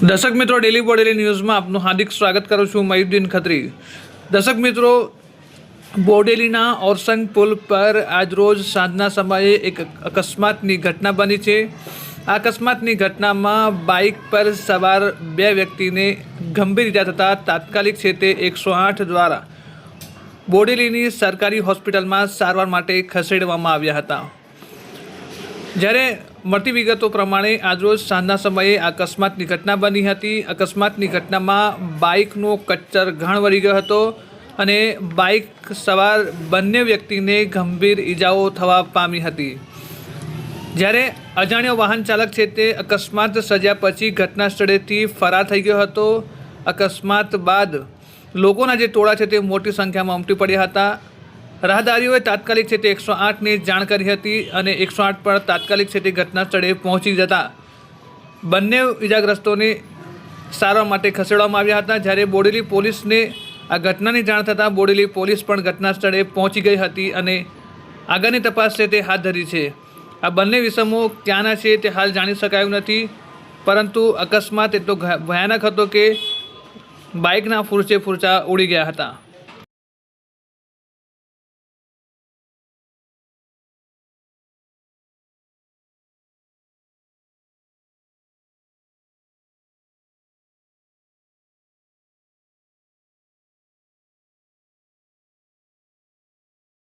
દર્શક મિત્રો ડેલી બોડેલી ન્યૂઝમાં આપનું હાર્દિક સ્વાગત કરું છું, મયુદ્દીન ખત્રી. દર્શક મિત્રો, બોડેલીના ઓરસંગ પુલ પર આજરોજ સાંજના સમયે એક અકસ્માતની ઘટના બની છે. આ અકસ્માતની ઘટનામાં બાઇક પર સવાર બે વ્યક્તિને ગંભીર ઇજા થતાં તાત્કાલિક છે તે એકસો આઠ દ્વારા બોડેલીની સરકારી હોસ્પિટલમાં સારવાર માટે ખસેડવામાં આવ્યા હતા. જ્યારે મળતી વિગતો પ્રમાણે આજરોજ સાંજના સમયે અકસ્માતની ઘટના બની હતી. અકસ્માતની ઘટનામાં બાઇકનો કચ્ચર ઘણ વળી ગયો હતો અને બાઇક સવાર બંને વ્યક્તિને ગંભીર ઈજાઓ થવા પામી હતી. જ્યારે અજાણ્યો વાહન ચાલક છે તે અકસ્માત સજા પછી ઘટના સ્થળેથી ફરાર થઈ ગયો હતો. અકસ્માત બાદ લોકોના જે ટોળા છે તે મોટી સંખ્યામાં ઉમટી પડ્યા હતા. રાહદારીઓએ તાત્કાલિક છે તે એકસો આઠની જાણ કરી હતી અને એકસો આઠ પર તાત્કાલિક છે તે ઘટના સ્થળે પહોંચી જતા બંને ઇજાગ્રસ્તોને સારવાર માટે ખસેડવામાં આવ્યા હતા. જ્યારે બોડેલી પોલીસને આ ઘટનાની જાણ થતાં બોડેલી પોલીસ પણ ઘટના સ્થળે પહોંચી ગઈ હતી અને આગળની તપાસ છે તે હાથ ધરી છે. આ બંને વિષમો ક્યાંના છે તે હાલ જાણી શકાયું નથી, પરંતુ અકસ્માત એટલો ભયાનક હતો કે બાઇકના ફૂરચે ફૂરચા ઉડી ગયા હતા.